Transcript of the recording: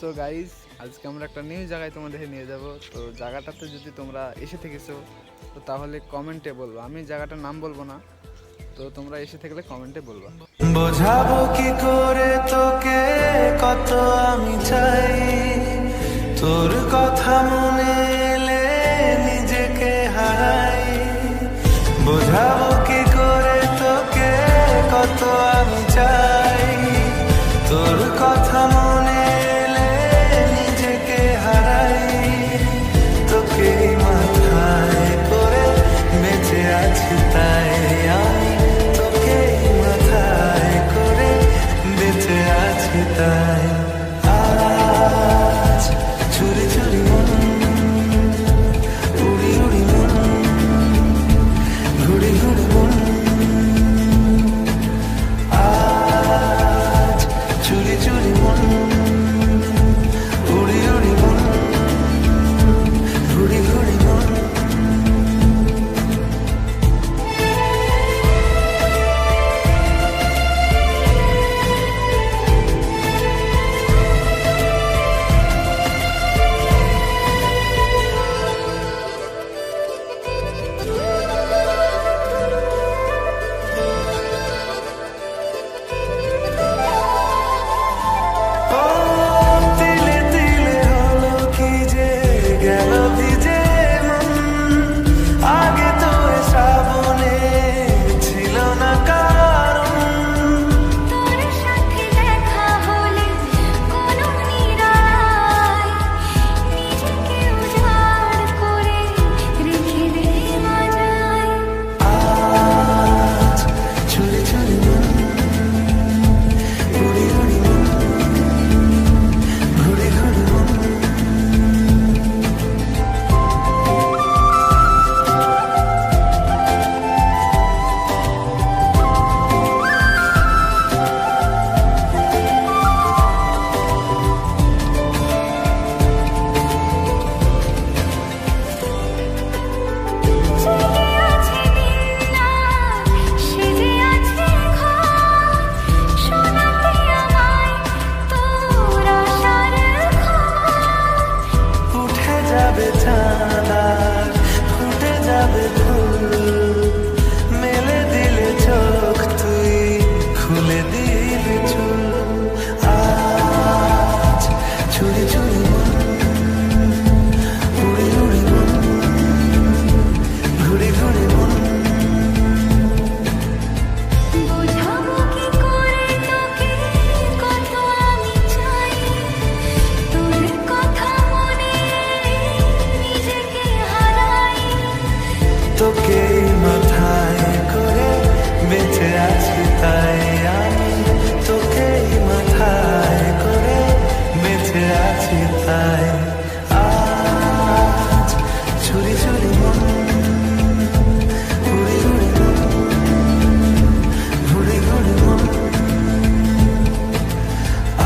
তো গাইস আজকে আমরা একটা নিউ জায়গায় তোমাদের নিয়ে যাব। তো জায়গাটাতে যদি তোমরা এসে থেকেছো, তো তাহলে কমেন্টে বলব। আমি জায়গাটার নাম বলব না, তো তোমরা এসে থাকলে কমেন্টে বলবা। বোঝাবো কি করে তোকে কত আমি চাই? তোর কথা মনে